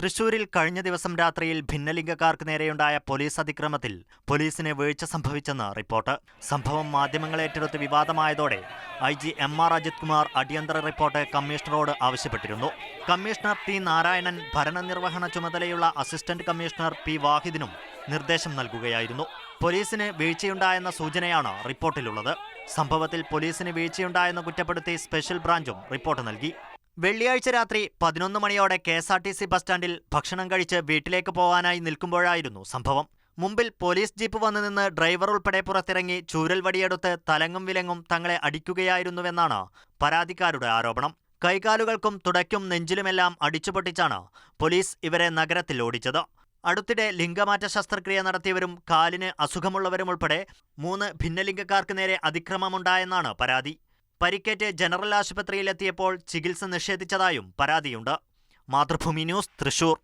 തൃശൂരിൽ കഴിഞ്ഞ ദിവസം രാത്രിയിൽ ഭിന്നലിംഗക്കാർക്ക് നേരെയുണ്ടായ പോലീസ് അതിക്രമത്തിൽ പോലീസിന് വീഴ്ച സംഭവിച്ചെന്ന് റിപ്പോർട്ട്. സംഭവം മാധ്യമങ്ങൾ ഏറ്റെടുത്ത് വിവാദമായതോടെ I G M R Ajith Kumar അടിയന്തര റിപ്പോർട്ട് കമ്മീഷണറോട് ആവശ്യപ്പെട്ടിരുന്നു. കമ്മീഷണർ ടി നാരായണൻ ഭരണനിർവഹണ ചുമതലയുള്ള അസിസ്റ്റന്റ് കമ്മീഷണർ പി വാഹിദിനും നിർദ്ദേശം നൽകുകയായിരുന്നു. പോലീസിന് വീഴ്ചയുണ്ടായെന്ന സൂചനയാണ് റിപ്പോർട്ടിലുള്ളത്. സംഭവത്തിൽ പോലീസിന് വീഴ്ചയുണ്ടായെന്ന് കുറ്റപ്പെടുത്തി സ്പെഷ്യൽ ബ്രാഞ്ചും റിപ്പോർട്ട് നൽകി. വെള്ളിയാഴ്ച രാത്രി പതിനൊന്ന് മണിയോടെ K S R T C bus സ്റ്റാൻഡിൽ ഭക്ഷണം കഴിച്ച് വീട്ടിലേക്ക് പോകാനായി നിൽക്കുമ്പോഴായിരുന്നു സംഭവം. മുമ്പിൽ പോലീസ് ജീപ്പ് വന്നു നിന്ന് ഡ്രൈവർ ഉൾപ്പെടെ പുറത്തിറങ്ങി ചൂരൽ വടിയെടുത്ത് തലങ്ങും വിലങ്ങും തങ്ങളെ അടിക്കുകയായിരുന്നുവെന്നാണ് പരാതിക്കാരുടെ ആരോപണം. കൈകാലുകൾക്കും തുടയ്ക്കും നെഞ്ചിലുമെല്ലാം അടിച്ചുപൊട്ടിച്ചാണ് പോലീസ് ഇവരെ നഗരത്തിൽ ഓടിച്ചത്. അടുത്തിടെ ലിംഗമാറ്റ ശസ്ത്രക്രിയ നടത്തിയവരും കാലിന് അസുഖമുള്ളവരും ഉൾപ്പെടെ മൂന്ന് ഭിന്നലിംഗക്കാർക്ക് നേരെ അതിക്രമമുണ്ടായെന്നാണ് പരാതി. പരിക്കേറ്റ് ജനറൽ ആശുപത്രിയിലെത്തിയപ്പോൾ ചികിത്സ നിഷേധിച്ചതായും പരാതിയുണ്ട്. മാതൃഭൂമി ന്യൂസ് തൃശൂർ.